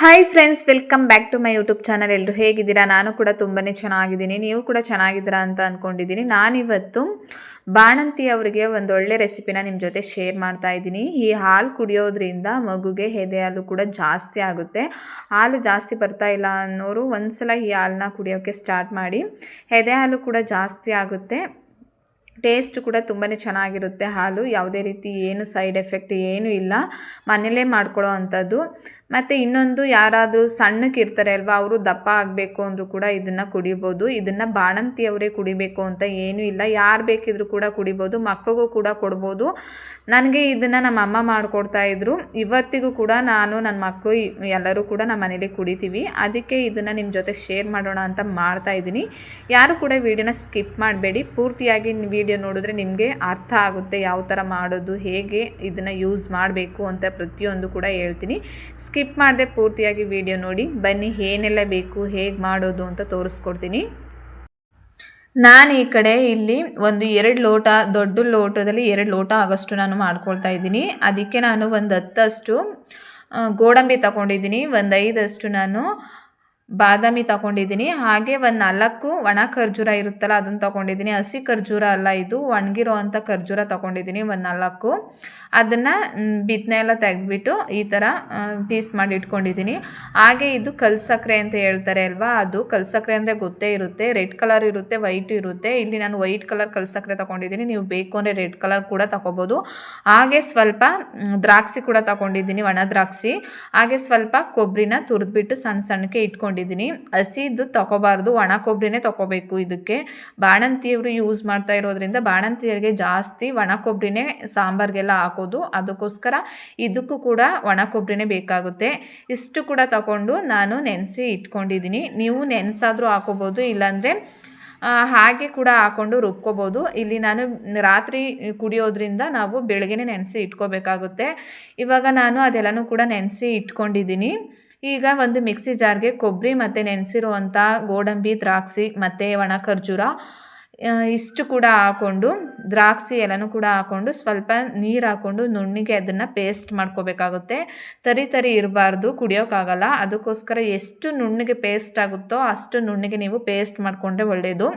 Hi friends welcome back to my YouTube channel ಎಲ್ಲರೂ ಹೇಗಿದ್ದೀರಾ? ನಾನು ಕೂಡ ತುಂಬಾ ಚೆನ್ನಾಗಿದ್ದೀನಿ. ನೀವು ಕೂಡ ಚೆನ್ನಾಗಿದ್ದೀರಾ ಅಂತ ಅಂದ್ಕೊಂಡಿದ್ದೀನಿ ನಾನಿವತ್ತು ಬಾಣಂತಿ ಅವರಿಗೆ ಒಂದು ಒಳ್ಳೆ ರೆಸಿಪಿನ ನಿಮ್ಮ ಜೊತೆ ಶೇರ್ ಮಾಡ್ತಾ ಇದ್ದೀನಿ. ಈ ಹಾಲು ಕುಡಿಯೋದ್ರಿಂದ ಮಗುಗೆ ಎದೆ ಹಾಲು ಕೂಡ ಜಾಸ್ತಿ ಆಗುತ್ತೆ. ಹಾಲು ಜಾಸ್ತಿ ಬರ್ತಾ ಇಲ್ಲ ಅನ್ನೋರು ಒಂದ್ಸಲ ಈ ಹಾಲನ್ನ ಕುಡಿಯೋಕ್ಕೆ ಸ್ಟಾರ್ಟ್ ಮಾಡಿ. ಎದೆ ಹಾಲು ಕೂಡ ಜಾಸ್ತಿ ಆಗುತ್ತೆ. ಟೇಸ್ಟ್ ಕೂಡ ತುಂಬಾ ಚೆನ್ನಾಗಿರುತ್ತೆ ಹಾಲು. ಯಾವುದೇ ರೀತಿ ಏನು ಸೈಡ್ ಎಫೆಕ್ಟ್ ಏನೂ ಇಲ್ಲ. ಮನೇಲೇ ಮಾಡ್ಕೊಳ್ಳೋ ಅಂಥದ್ದು. ಮತ್ತು ಇನ್ನೊಂದು ಯಾರಾದರೂ ಸಣ್ಣಕ್ಕೆ ಇರ್ತಾರೆ ಅಲ್ವಾ, ಅವರು ದಪ್ಪ ಆಗಬೇಕು ಅಂದರೂ ಕೂಡ ಇದನ್ನು ಕುಡಿಬೋದು. ಇದನ್ನು ಬಾಣಂತಿಯವರೇ ಕುಡಿಬೇಕು ಅಂತ ಏನೂ ಇಲ್ಲ. ಯಾರು ಬೇಕಿದ್ರೂ ಕೂಡ ಕುಡಿಬೋದು. ಮಕ್ಕಳಿಗೂ ಕೂಡ ಕೊಡ್ಬೋದು. ನನಗೆ ಇದನ್ನು ನಮ್ಮ ಅಮ್ಮ ಮಾಡಿಕೊಡ್ತಾ ಇದ್ರು. ಇವತ್ತಿಗೂ ಕೂಡ ನಾನು ನನ್ನ ಮಕ್ಕಳು ಎಲ್ಲರೂ ಕೂಡ ನಮ್ಮ ಮನೇಲಿ ಕುಡಿತೀವಿ. ಅದಕ್ಕೆ ಇದನ್ನು ನಿಮ್ಮ ಜೊತೆ ಶೇರ್ ಮಾಡೋಣ ಅಂತ ಮಾಡ್ತಾ ಇದ್ದೀನಿ. ಯಾರು ಕೂಡ ವಿಡಿಯೋನ ಸ್ಕಿಪ್ ಮಾಡಬೇಡಿ. ಪೂರ್ತಿಯಾಗಿ ವಿಡಿಯೋ ನೋಡಿದ್ರೆ ನಿಮಗೆ ಅರ್ಥ ಆಗುತ್ತೆ ಯಾವ ಥರ ಮಾಡೋದು, ಹೇಗೆ ಇದನ್ನು ಯೂಸ್ ಮಾಡಬೇಕು ಅಂತ ಪ್ರತಿಯೊಂದು ಕೂಡ ಹೇಳ್ತೀನಿ. ಸ್ಕಿಪ್ ಮಾಡದೆ ಪೂರ್ತಿಯಾಗಿ ವಿಡಿಯೋ ನೋಡಿ. ಬನ್ನಿ, ಏನೆಲ್ಲ ಬೇಕು, ಹೇಗೆ ಮಾಡೋದು ಅಂತ ತೋರಿಸ್ಕೊಡ್ತೀನಿ. ನಾನು ಈ ಕಡೆ ಇಲ್ಲಿ ಒಂದು ಎರಡು ಲೋಟ, ದೊಡ್ಡ ಲೋಟದಲ್ಲಿ ಎರಡು ಲೋಟ ಆಗೋಷ್ಟು ನಾನು ಮಾಡ್ಕೊಳ್ತಾ ಇದ್ದೀನಿ. ಅದಕ್ಕೆ ನಾನು ಒಂದು ಹತ್ತಷ್ಟು ಗೋಡಂಬಿ ತಗೊಂಡಿದ್ದೀನಿ. ಒಂದು ಐದಷ್ಟು ನಾನು ಬಾದಾಮಿ ತಗೊಂಡಿದ್ದೀನಿ. ಹಾಗೆ ಒಂದು ನಾಲ್ಕು ಒಣ ಖರ್ಜೂರ ಇರುತ್ತಲ್ಲ ಅದನ್ನು ತಗೊಂಡಿದ್ದೀನಿ. ಹಸಿ ಖರ್ಜೂರ ಅಲ್ಲ ಇದು ಒಣಗಿರೋ ಅಂಥ ಖರ್ಜೂರ ತಗೊಂಡಿದ್ದೀನಿ ಒಂದು ನಾಲ್ಕು. ಅದನ್ನು ಬಿತ್ತನೆ ಎಲ್ಲ ತೆಗೆದ್ಬಿಟ್ಟು ಈ ಥರ ಪೀಸ್ ಮಾಡಿ ಇಟ್ಕೊಂಡಿದ್ದೀನಿ. ಹಾಗೆ ಇದು ಕಲ್ಸಕ್ರೆ ಅಂತ ಹೇಳ್ತಾರೆ ಅಲ್ವಾ, ಅದು ಕಲ್ಸಕ್ರೆ ಅಂದರೆ ಗೊತ್ತೇ ಇರುತ್ತೆ. ರೆಡ್ ಕಲರ್ ಇರುತ್ತೆ, ವೈಟ್ ಇರುತ್ತೆ. ಇಲ್ಲಿ ನಾನು ವೈಟ್ ಕಲರ್ ಕಲ್ಸಕ್ರೆ ತೊಗೊಂಡಿದ್ದೀನಿ. ನೀವು ಬೇಕು ಅಂದರೆ ರೆಡ್ ಕಲರ್ ಕೂಡ ತಗೋಬೋದು. ಹಾಗೆ ಸ್ವಲ್ಪ ದ್ರಾಕ್ಷಿ ಕೂಡ ತೊಗೊಂಡಿದ್ದೀನಿ, ಒಣ ದ್ರಾಕ್ಷಿ. ಹಾಗೆ ಸ್ವಲ್ಪ ಕೊಬ್ಬರಿನ ತುರಿದ್ಬಿಟ್ಟು ಸಣ್ಣ ಸಣ್ಣಕ್ಕೆ ಇಟ್ಕೊಂಡಿದ್ದೀನಿ. ಹಸಿದು ತಗೋಬಾರ್ದು, ಒಣ ಕೊಬ್ಬರಿನೇ ತೊಗೋಬೇಕು ಇದಕ್ಕೆ. ಬಾಣಂತಿಯವರು ಯೂಸ್ ಮಾಡ್ತಾ ಇರೋದ್ರಿಂದ ಬಾಣಂತಿಯರಿಗೆ ಜಾಸ್ತಿ ಒಣ ಕೊಬ್ಬರಿನೇ ಸಾಂಬಾರಿಗೆಲ್ಲ ಹಾಕೋದು. ಅದಕ್ಕೋಸ್ಕರ ಇದಕ್ಕೂ ಕೂಡ ಒಣ ಕೊಬ್ಬರಿನೇ ಬೇಕಾಗುತ್ತೆ. ಇಷ್ಟು ಕೂಡ ತಗೊಂಡು ನಾನು ನೆನೆಸಿ ಇಟ್ಕೊಂಡಿದ್ದೀನಿ. ನೀವು ನೆನೆಸಾದರೂ ಹಾಕೋಬೋದು, ಇಲ್ಲಾಂದರೆ ಹಾಗೆ ಕೂಡ ಹಾಕ್ಕೊಂಡು ರುಬ್ಕೋಬೋದು. ಇಲ್ಲಿ ನಾನು ರಾತ್ರಿ ಕುಡಿಯೋದ್ರಿಂದ ನಾವು ಬೆಳಗ್ಗೆನೇ ನೆನೆಸಿ ಇಟ್ಕೋಬೇಕಾಗುತ್ತೆ. ಇವಾಗ ನಾನು ಅದೆಲ್ಲನೂ ಕೂಡ ನೆನೆಸಿ ಇಟ್ಕೊಂಡಿದ್ದೀನಿ. ಈಗ ಒಂದು ಮಿಕ್ಸಿ ಜಾರ್ಗೆ ಕೊಬ್ಬರಿ ಮತ್ತು ನೆನೆಸಿರುವಂಥ ಗೋಡಂಬಿ, ದ್ರಾಕ್ಷಿ ಮತ್ತು ಒಣ ಖರ್ಜೂರ ಇಷ್ಟು ಕೂಡ ಹಾಕ್ಕೊಂಡು ದ್ರಾಕ್ಷಿ ಎಲ್ಲನೂ ಕೂಡ ಹಾಕ್ಕೊಂಡು ಸ್ವಲ್ಪ ನೀರು ಹಾಕ್ಕೊಂಡು ನುಣ್ಣಿಗೆ ಅದನ್ನು ಪೇಸ್ಟ್ ಮಾಡ್ಕೋಬೇಕಾಗುತ್ತೆ. ತರಿ ತರಿ ಇರಬಾರ್ದು ಕುಡಿಯೋಕ್ಕಾಗಲ್ಲ ಅದಕ್ಕೋಸ್ಕರ ಎಷ್ಟು ನುಣ್ಣಿಗೆ ಪೇಸ್ಟ್ ಆಗುತ್ತೋ ಅಷ್ಟು ನುಣ್ಣಿಗೆ ನೀವು ಪೇಸ್ಟ್ ಮಾಡಿಕೊಂಡ್ರೆ ಒಳ್ಳೆಯದು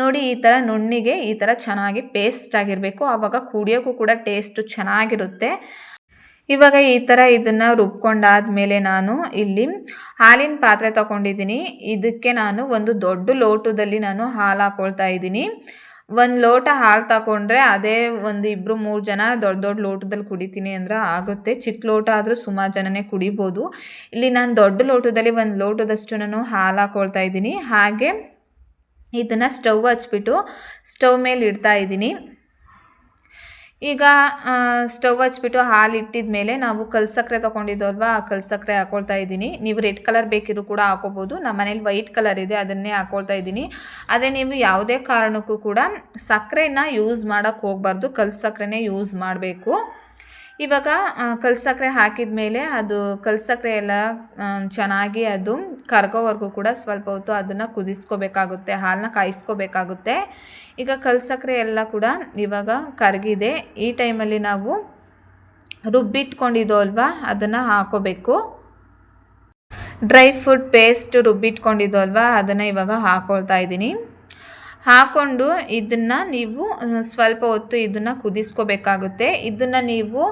ನೋಡಿ, ಈ ಥರ ನುಣ್ಣಿಗೆ ಈ ಥರ ಚೆನ್ನಾಗಿ ಪೇಸ್ಟ್ ಆಗಿರಬೇಕು. ಆವಾಗ ಕುಡಿಯೋಕ್ಕೂ ಕೂಡ ಟೇಸ್ಟು ಚೆನ್ನಾಗಿರುತ್ತೆ. ಇವಾಗ ಈ ಥರ ಇದನ್ನು ರುಬ್ಕೊಂಡಾದ್ಮೇಲೆ ನಾನು ಇಲ್ಲಿ ಹಾಲಿನ ಪಾತ್ರೆ ತಗೊಂಡಿದ್ದೀನಿ. ಇದಕ್ಕೆ ನಾನು ಒಂದು ದೊಡ್ಡ ಲೋಟದಲ್ಲಿ ನಾನು ಹಾಲು ಹಾಕೊಳ್ತಾ ಇದ್ದೀನಿ. ಒಂದು ಲೋಟ ಹಾಲು ತಗೊಂಡ್ರೆ ಅದೇ ಒಂದು ಇಬ್ಬರು ಮೂರು ಜನ ದೊಡ್ಡ ದೊಡ್ಡ ಲೋಟದಲ್ಲಿ ಕುಡಿತೀನಿ ಅಂದ್ರೆ ಆಗುತ್ತೆ. ಚಿಕ್ಕ ಲೋಟ ಆದರೂ ಸುಮಾರು ಜನನೇ ಕುಡಿಬೋದು. ಇಲ್ಲಿ ನಾನು ದೊಡ್ಡ ಲೋಟದಲ್ಲಿ ಒಂದು ಲೋಟದಷ್ಟು ನಾನು ಹಾಲು ಹಾಕೊಳ್ತಾ ಇದ್ದೀನಿ. ಹಾಗೆ ಇದನ್ನು ಸ್ಟವ್ ಹಚ್ಬಿಟ್ಟು ಸ್ಟವ್ ಮೇಲೆ ಇಡ್ತಾ ಇದ್ದೀನಿ. ಈಗ ಸ್ಟವ್ ಹಚ್ಬಿಟ್ಟು ಹಾಲು ಇಟ್ಟಿದ ಮೇಲೆ ನಾವು ಕಲ್ಸಕ್ಕರೆ ತೊಗೊಂಡಿದ್ದಲ್ವಾ ಆ ಕಲ್ಸಕ್ಕರೆ ಹಾಕೊಳ್ತಾ ಇದ್ದೀನಿ. ನೀವು ರೆಡ್ ಕಲರ್ ಬೇಕಿದ್ರು ಕೂಡ ಹಾಕೋಬೋದು. ನಮ್ಮ ಮನೇಲಿ ವೈಟ್ ಕಲರ್ ಇದೆ, ಅದನ್ನೇ ಹಾಕೊಳ್ತಾ ಇದ್ದೀನಿ. ಅದೇ ನೀವು ಯಾವುದೇ ಕಾರಣಕ್ಕೂ ಕೂಡ ಸಕ್ಕರೆನ ಯೂಸ್ ಮಾಡೋಕ್ಕೆ ಹೋಗಬಾರ್ದು. ಕಲ್ಸಕ್ಕರೆನೇ ಯೂಸ್ ಮಾಡಬೇಕು. ಇವಾಗ ಕಲ್ಸಕ್ಕರೆ ಹಾಕಿದ ಮೇಲೆ ಅದು ಕಲ್ಸಕ್ಕರೆ ಎಲ್ಲ ಚೆನ್ನಾಗಿ ಅದು ಕರ್ಗೋವರೆಗೂ ಕೂಡ ಸ್ವಲ್ಪ ಹೊತ್ತು ಅದನ್ನು ಕುದಿಸ್ಕೋಬೇಕಾಗುತ್ತೆ, ಹಾಲನ್ನ ಕಾಯಿಸ್ಕೋಬೇಕಾಗುತ್ತೆ. ಈಗ ಕಲ್ಸಕ್ಕರೆ ಎಲ್ಲ ಕೂಡ ಇವಾಗ ಕರಗಿದೆ. ಈ ಟೈಮಲ್ಲಿ ನಾವು ರುಬ್ಬಿಟ್ಕೊಂಡಿದ್ದೋ ಅಲ್ವಾ, ಅದನ್ನು ಹಾಕೋಬೇಕು. ಡ್ರೈ ಫ್ರೂಟ್ ಪೇಸ್ಟ್ ರುಬ್ಬಿಟ್ಕೊಂಡಿದ್ದೋ ಅಲ್ವಾ, ಅದನ್ನು ಇವಾಗ ಹಾಕೊಳ್ತಾ ಇದ್ದೀನಿ. ಹಾಕ್ಕೊಂಡು ಇದನ್ನು ನೀವು ಸ್ವಲ್ಪ ಹೊತ್ತು ಇದನ್ನು ಕುದಿಸ್ಕೋಬೇಕಾಗುತ್ತೆ. ಇದನ್ನು ನೀವು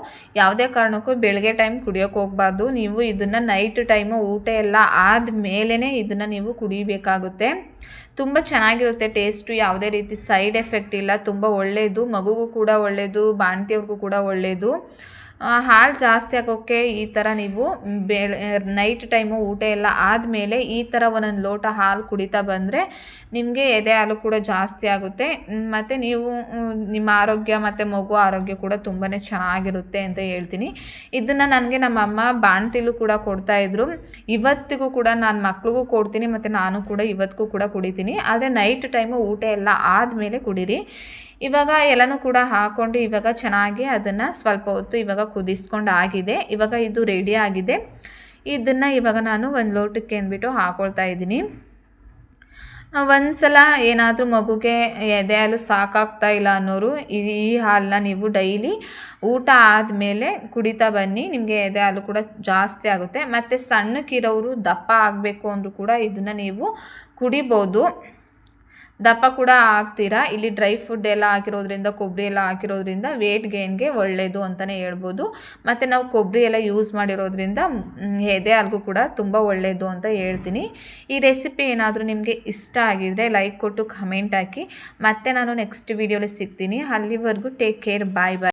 ಯಾವುದೇ ಕಾರಣಕ್ಕೂ ಬೆಳಗ್ಗೆ ಟೈಮ್ ಕುಡಿಯೋಕೆ ಹೋಗಬಾರ್ದು. ನೀವು ಇದನ್ನು ನೈಟ್ ಟೈಮು ಊಟ ಎಲ್ಲ ಆದಮೇಲೆ ಇದನ್ನು ನೀವು ಕುಡಿಬೇಕಾಗುತ್ತೆ. ತುಂಬ ಚೆನ್ನಾಗಿರುತ್ತೆ ಟೇಸ್ಟು ಯಾವುದೇ ರೀತಿ ಸೈಡ್ ಎಫೆಕ್ಟ್ ಇಲ್ಲ. ತುಂಬ ಒಳ್ಳೆಯದು ಮಗುಗೂ ಕೂಡ ಒಳ್ಳೆಯದು ಬಾಣ್ತಿಯವ್ರಿಗೂ ಕೂಡ ಒಳ್ಳೆಯದು ಹಾಲು ಜಾಸ್ತಿ ಆಗೋಕ್ಕೆ ಈ ಥರ ನೀವು ಬೇಳೆ ನೈಟ್ ಟೈಮು ಊಟ ಎಲ್ಲ ಆದಮೇಲೆ ಈ ಥರ ಒಂದೊಂದು ಲೋಟ ಹಾಲು ಕುಡಿತಾ ಬಂದರೆ ನಿಮಗೆ ಎದೆ ಹಾಲು ಕೂಡ ಜಾಸ್ತಿ ಆಗುತ್ತೆ. ಮತ್ತು ನೀವು ನಿಮ್ಮ ಆರೋಗ್ಯ ಮತ್ತು ಮಗು ಆರೋಗ್ಯ ಕೂಡ ತುಂಬಾ ಚೆನ್ನಾಗಿರುತ್ತೆ ಅಂತ ಹೇಳ್ತೀನಿ. ಇದನ್ನು ನನಗೆ ನಮ್ಮ ಅಮ್ಮ ಬಾಣತಿಲು ಕೂಡ ಕೊಡ್ತಾಯಿದ್ರು ಇವತ್ತಿಗೂ ಕೂಡ ನಾನು ಮಕ್ಳಿಗೂ ಕೊಡ್ತೀನಿ, ಮತ್ತು ನಾನು ಕೂಡ ಇವತ್ತಿಗೂ ಕೂಡ ಕುಡಿತೀನಿ. ಆದರೆ ನೈಟ್ ಟೈಮು ಊಟ ಎಲ್ಲ ಆದಮೇಲೆ ಕುಡೀರಿ. ಇವಾಗ ಎಲ್ಲನೂ ಕೂಡ ಹಾಕ್ಕೊಂಡು ಇವಾಗ ಚೆನ್ನಾಗಿ ಅದನ್ನು ಸ್ವಲ್ಪ ಹೊತ್ತು ಇವಾಗ ಕುದಿಸ್ಕೊಂಡು ಆಗಿದೆ. ಇವಾಗ ಇದು ರೆಡಿ ಆಗಿದೆ. ಇದನ್ನು ಇವಾಗ ನಾನು ಒಂದು ಲೋಟಕ್ಕೆ ಅಂದ್ಬಿಟ್ಟು ಹಾಕ್ಕೊಳ್ತಾ ಇದ್ದೀನಿ. ಒಂದ್ಸಲ ಏನಾದರೂ ಮಗುಗೆ ಎದೆ ಹಾಲು ಸಾಕಾಗ್ತಾ ಇಲ್ಲ ಅನ್ನೋರು ಈ ಈ ಹಾಲನ್ನ ನೀವು ಡೈಲಿ ಊಟ ಆದಮೇಲೆ ಕುಡಿತಾ ಬನ್ನಿ. ನಿಮಗೆ ಎದೆ ಹಾಲು ಕೂಡ ಜಾಸ್ತಿ ಆಗುತ್ತೆ. ಮತ್ತು ಸಣ್ಣಕ್ಕಿರೋರು ದಪ್ಪ ಆಗಬೇಕು ಅಂದರೂ ಕೂಡ ಇದನ್ನು ನೀವು ಕುಡಿಬೋದು. ದಪ್ಪ ಕೂಡ ಆಗ್ತೀರಾ? ಇಲ್ಲಿ ಡ್ರೈ ಫುಡ್ ಎಲ್ಲ ಹಾಕಿರೋದ್ರಿಂದ ಕೊಬ್ಬರಿ ಎಲ್ಲ ಹಾಕಿರೋದ್ರಿಂದ ವೇಟ್ ಗೇನ್ಗೆ ಒಳ್ಳೆಯದು ಅಂತಲೇ ಹೇಳ್ಬೋದು. ಮತ್ತು ನಾವು ಕೊಬ್ಬರಿ ಎಲ್ಲ ಯೂಸ್ ಮಾಡಿರೋದ್ರಿಂದ ಎದೆ ಹಾಲ್ಗೂ ಕೂಡ ತುಂಬ ಒಳ್ಳೆಯದು ಅಂತ ಹೇಳ್ತೀನಿ. ಈ ರೆಸಿಪಿ ಏನಾದರೂ ನಿಮಗೆ ಇಷ್ಟ ಆಗಿದರೆ ಲೈಕ್ ಕೊಟ್ಟು ಕಮೆಂಟ್ ಹಾಕಿ. ಮತ್ತೆ ನಾನು ನೆಕ್ಸ್ಟ್ ವೀಡಿಯೋಲಿ ಸಿಗ್ತೀನಿ. ಅಲ್ಲಿವರೆಗೂ ಟೇಕ್ ಕೇರ್ ಬಾಯ್ ಬಾಯ್